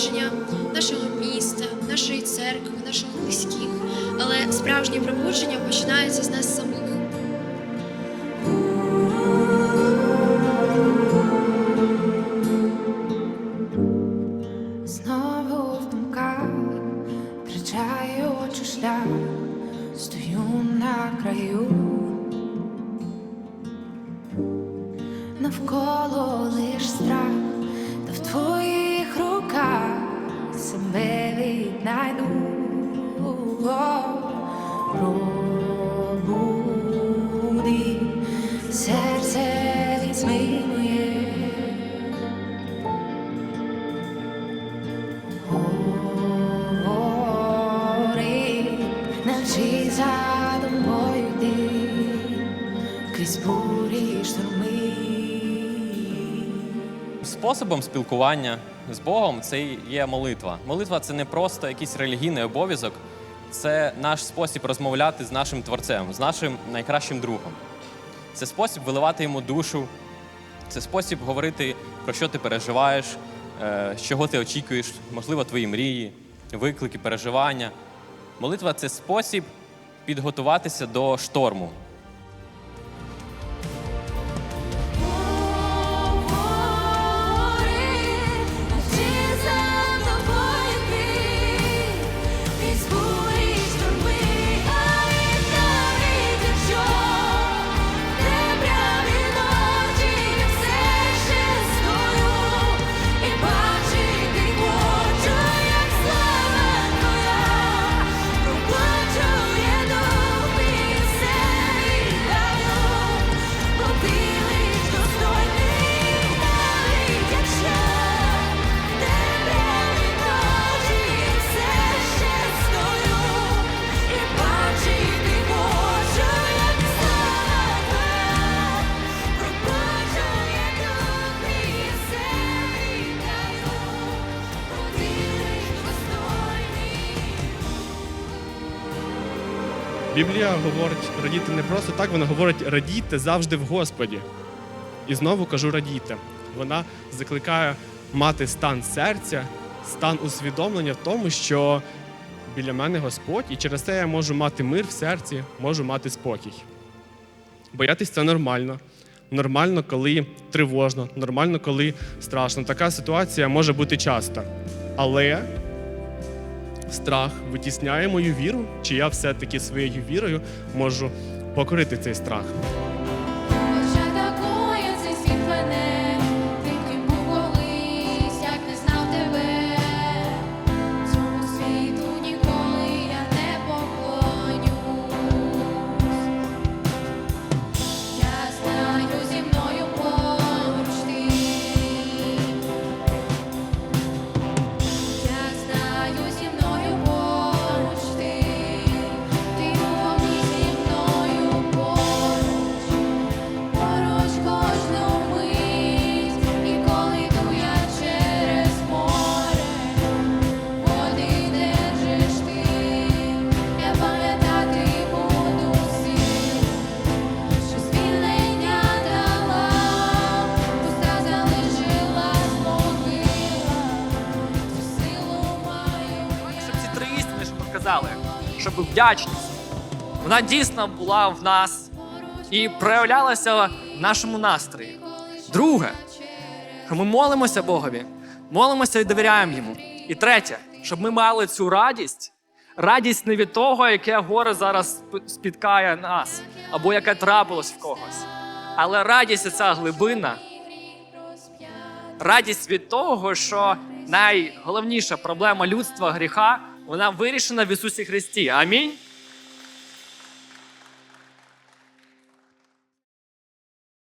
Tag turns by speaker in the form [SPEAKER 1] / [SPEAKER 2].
[SPEAKER 1] пробудження нашого міста, нашої церкви, наших близьких. Але справжнє пробудження починається з нас самих.
[SPEAKER 2] Знову в думках втрачаючи шлях, стою на краю, навколо лиш страх, та в твоїх руках себе.
[SPEAKER 3] Способом спілкування з Богом це є молитва. Молитва це не просто якийсь релігійний обов'язок, це наш спосіб розмовляти з нашим творцем, з нашим найкращим другом. Це спосіб виливати йому душу, це спосіб говорити, про що ти переживаєш, е, чого ти очікуєш, можливо, твої мрії, виклики, переживання. Молитва це спосіб підготуватися до шторму.
[SPEAKER 4] Біблія говорить радіти не просто так, вона говорить радійте завжди в Господі. І знову кажу радійте. Вона закликає мати стан серця, стан усвідомлення в тому, що біля мене Господь, і через це я можу мати мир в серці, можу мати спокій. Боятись це нормально. Нормально, коли тривожно, нормально, коли страшно. Така ситуація може бути часто. Але страх витісняє мою віру, чи я все-таки своєю вірою можу покорити цей страх.
[SPEAKER 5] Казали, щоб вдячність, вона дійсно була в нас і проявлялася в нашому настрої. Друге, що ми молимося Богові, молимося і довіряємо йому. І третє, щоб ми мали цю радість, радість не від того, яке горе зараз спіткає нас, або яке трапилось в когось. Але радість ця глибина, радість від того, що найголовніша проблема людства гріха вона вирішена в Ісусі Христі. Амінь.